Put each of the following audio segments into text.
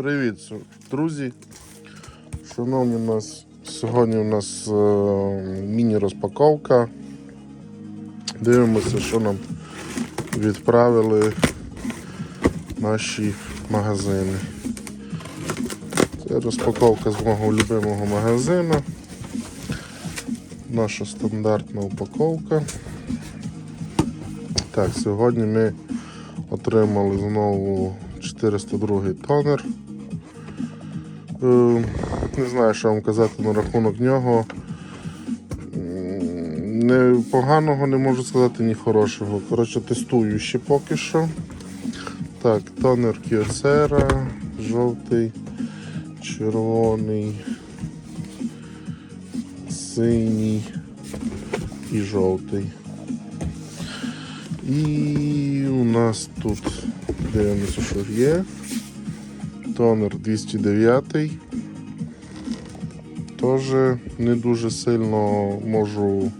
Привіт, друзі. Шановні у нас сьогодні у нас е, міні-розпаковка. Дивимося, що нам відправили наші магазини. Це розпаковка з мого любимого магазину. Наша стандартна упаковка. Так, сьогодні ми отримали знову 402 тонер. Е, Не знаю, що вам казати на рахунок нього. Не поганого не можу сказати, ні хорошого. Коротше, тестую ще поки що. Так, тонер Кіосера, жовтий, червоний, синій і жовтий. І у нас тут дивимося, що є. Тонер 209. Теж не дуже сильно можу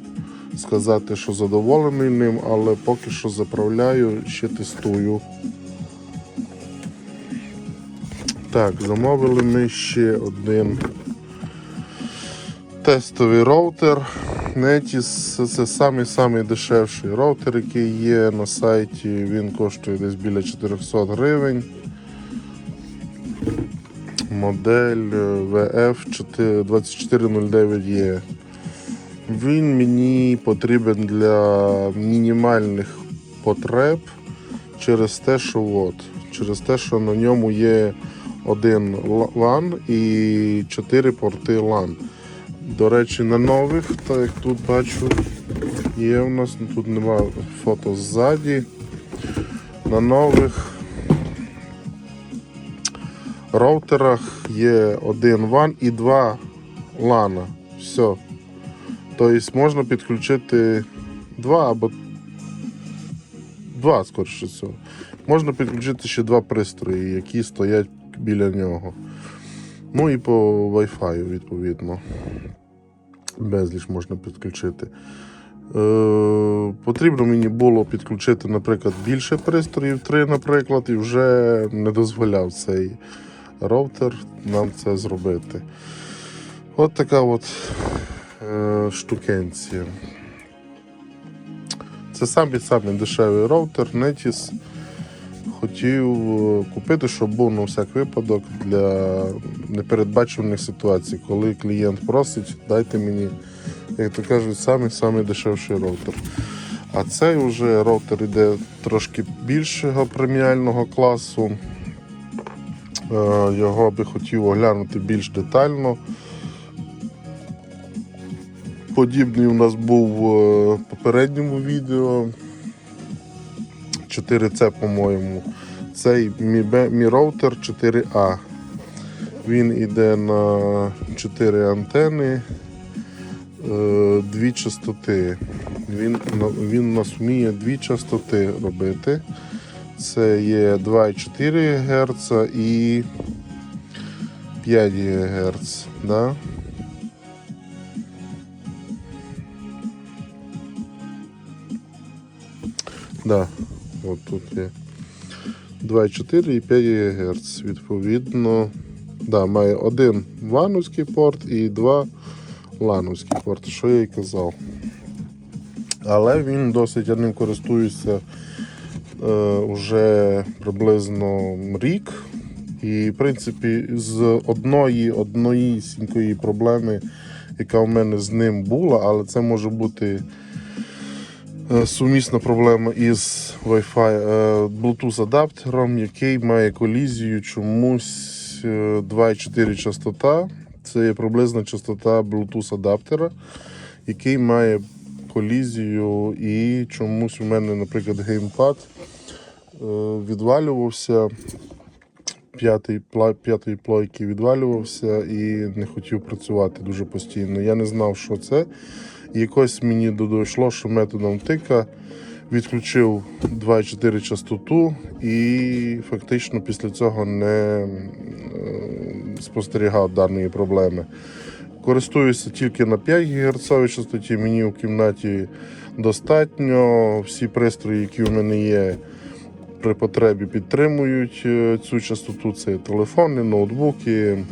сказати, що задоволений ним, але поки що заправляю, ще тестую. Так, замовили ми ще один тестовий роутер. Netis це самий-самий дешевший роутер, який є на сайті. Він коштує десь біля 400 гривень. Модель VF2409E. Він мені потрібен для мінімальних потреб через те, що от, через те, що на ньому є один LAN і 4 порти LAN. До речі, на нових, так як тут бачу, є у нас, тут нема фото ззаді. На нових роутерах є один WAN і два LAN. Все. Тобто можна підключити два або два, скоріше всього. Можна підключити ще два пристрої, які стоять біля нього. Ну і по Wi-Fi, відповідно. Безліч можна підключити. Е, потрібно мені було підключити, наприклад, більше пристроїв, три, наприклад, і вже не дозволяв цей роутер нам це зробити. От така от е, штукенція. Це самий самий дешевий роутер Netis. Хотів е, купити, щоб був на всяк випадок для непередбачуваних ситуацій, коли клієнт просить, дайте мені, як то кажуть, самий самий дешевший роутер. А цей вже роутер йде трошки більшого преміального класу. Е, Його би хотів оглянути більш детально. Подібний у нас був е, в попередньому відео. 4C, по-моєму. Цей бе- роутер 4А. Він йде на 4 антени, е, дві частоти. Він, він у нас вміє дві частоти робити. Це є 2,4 Гц і 5 ГГц. Да? Да, от тут є 2,4 і 5 ГГц. Відповідно, да, має один вановський порт і два лановські порти, що я і казав. Але він досить я ним користуюся е, вже приблизно рік. І, в принципі, з одної одноїсінької проблеми, яка у мене з ним була, але це може бути е, сумісна проблема із Wi-Fi е, Bluetooth адаптером, який має колізію чомусь е, 2,4 частота. Це є приблизна частота Bluetooth адаптера, який має колізію, і чомусь у мене, наприклад, геймпад е, відвалювався. П'ятий п'ятої плойки відвалювався і не хотів працювати дуже постійно. Я не знав, що це. І якось мені дійшло, що методом тика відключив 2,4 частоту і фактично після цього не е, спостерігав даної проблеми. Користуюся тільки на 5 ГГц частоті, мені у кімнаті достатньо. Всі пристрої, які у мене є, при потребі підтримують е, цю частоту. Це телефони, ноутбуки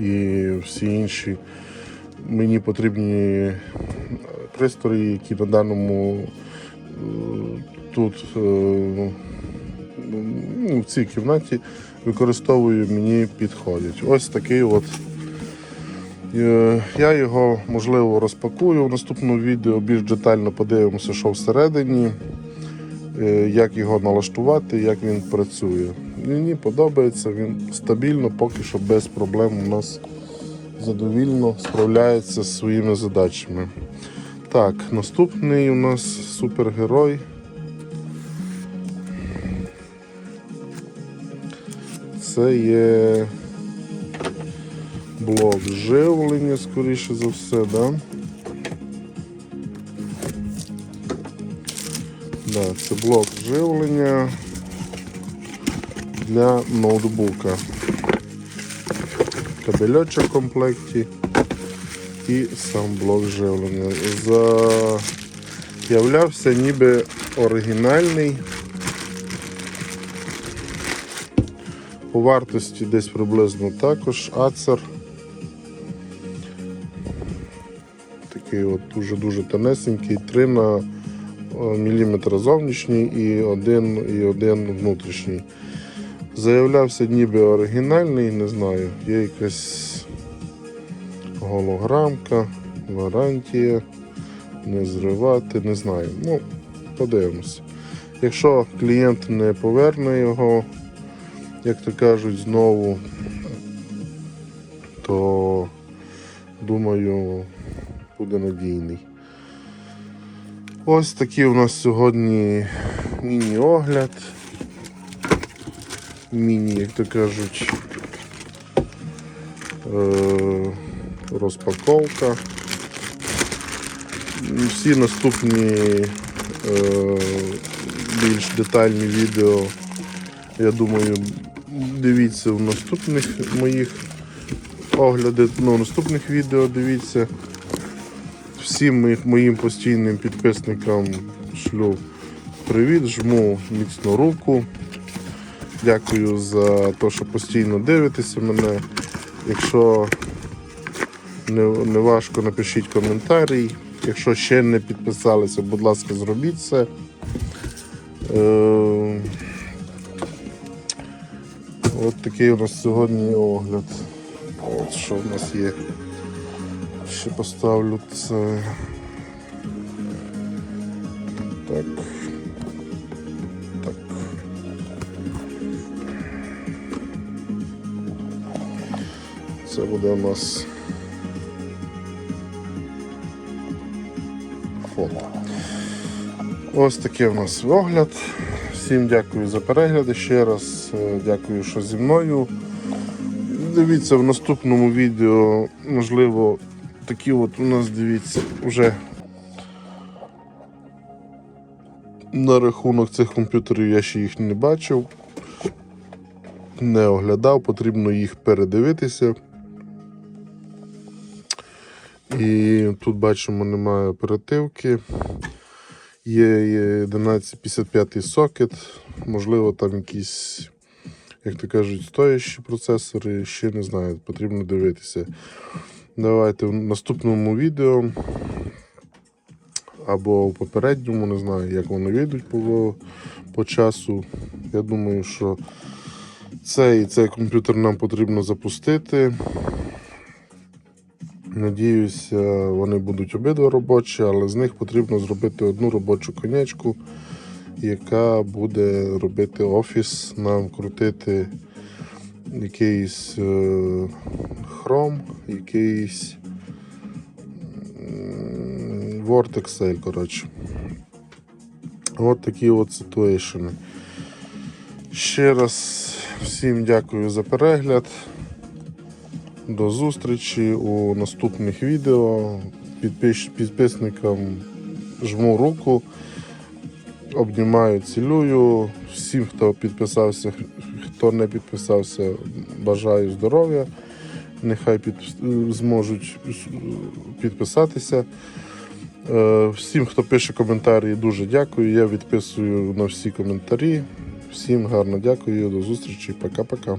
і всі інші мені потрібні пристрої, які на даному е, тут е, ну, в цій кімнаті використовую, мені підходять. Ось такий от. Е, Я його можливо розпакую в наступному відео, більш детально подивимося, що всередині, е, як його налаштувати, як він працює. Мені подобається, він стабільно, поки що без проблем у нас задовільно справляється з своїми задачами. Так, наступний у нас супергерой. Це є блок живлення, скоріше за все, да? Да, це блок живлення для ноутбука. Кабельочок в комплекті і сам блок живлення. Заявлявся ніби оригінальний. По вартості десь приблизно також Acer. Такий от дуже-дуже тонесенький, 3 на е, міліметр зовнішній і 1 і 1 внутрішній. Заявлявся ніби оригінальний, не знаю, є якась голограмка, гарантія, не зривати, не знаю. Ну, подивимося. Якщо клієнт не поверне його, як то кажуть, знову, то думаю, буде надійний. Ось такий у нас сьогодні міні-огляд. Міні, як то кажуть, е- розпаковка. Всі наступні е- більш детальні відео, я думаю, дивіться в наступних моїх оглядах, ну, в наступних відео дивіться. Всім моїх- моїм постійним підписникам шлю привіт, жму міцну руку. Дякую за те, що постійно дивитеся мене. Якщо не, не важко, напишіть коментарі. Якщо ще не підписалися, будь ласка, зробіть це. Е, От такий у нас сьогодні огляд. От що в нас є. Ще поставлю це. Так. Так. Це буде у нас фото. Ось такий у нас огляд. Всім дякую за перегляди. Ще раз е, дякую, що зі мною. Дивіться в наступному відео, можливо, такі от у нас дивіться вже на рахунок цих комп'ютерів я ще їх не бачив, не оглядав, потрібно їх передивитися. І тут бачимо, немає оперативки. Є є 1155 сокет, можливо, там якісь, як то кажуть, стоящі процесори, ще не знаю, потрібно дивитися. Давайте в наступному відео або в попередньому, не знаю, як вони вийдуть по, по часу. Я думаю, що цей, цей комп'ютер нам потрібно запустити. Надіюся, вони будуть обидва робочі, але з них потрібно зробити одну робочу конячку, яка буде робити офіс, нам крутити якийсь Chrome, якийсь м, Word Excel, коротше. От такі от ситуейшени. Ще раз всім дякую за перегляд. До зустрічі у наступних відео. Підпис- Підписникам жму руку, обнімаю, цілую. Всім, хто підписався, хто не підписався, бажаю здоров'я. Нехай під, зможуть підписатися. Е, Всім, хто пише коментарі, дуже дякую. Я відписую на всі коментарі. Всім гарно дякую. До зустрічі. Пока-пока.